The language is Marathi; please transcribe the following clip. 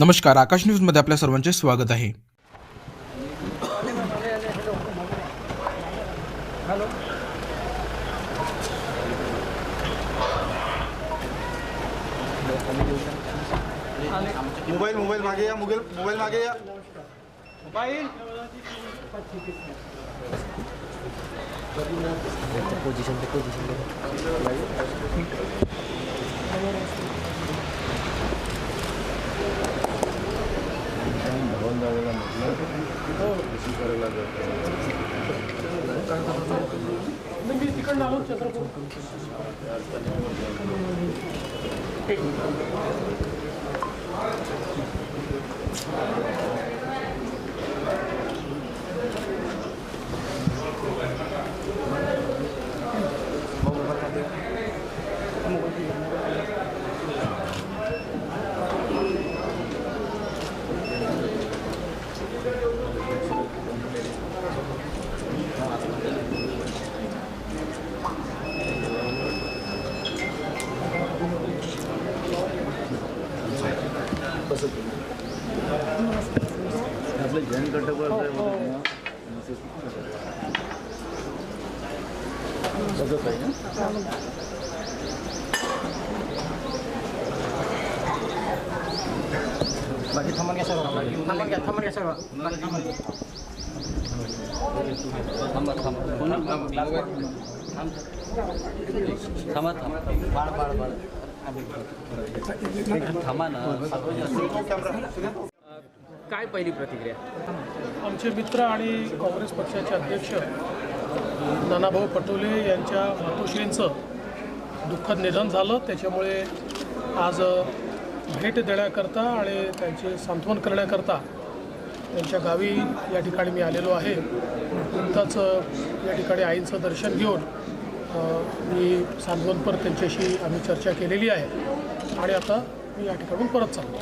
नमस्कार आकाश न्यूजमध्ये आपल्या सर्वांचे स्वागत आहे. मोबाईल मोबाईल मागे या मोबाईल मोबाईल मागे या. मोबाईल. गोंधळाला म्हटलं कृषी करायला जातो मी तिकडनं आलो चंद्रपूर बाकी थांबून घ्या सर्व थांबून घ्या थांबून घ्या सर्व थांबा. थांबा बाळ बाळ. थांबा ना काय पहिली प्रतिक्रिया? आमचे मित्र आणि काँग्रेस पक्षाचे अध्यक्ष नानाभाऊ पटोले यांच्या मातोश्रींचं दुःखद निधन झालं. त्याच्यामुळे आज भेट देण्याकरता आणि त्यांचे सांत्वन करण्याकरता त्यांच्या गावी या ठिकाणी मी आलेलो आहे. नुकताच या ठिकाणी आईंचं दर्शन घेऊन मी सांगवनपर त्यांच्याशी आम्ही चर्चा केलेली आहे. आणि आता मी या ठिकाणून परत चाललो.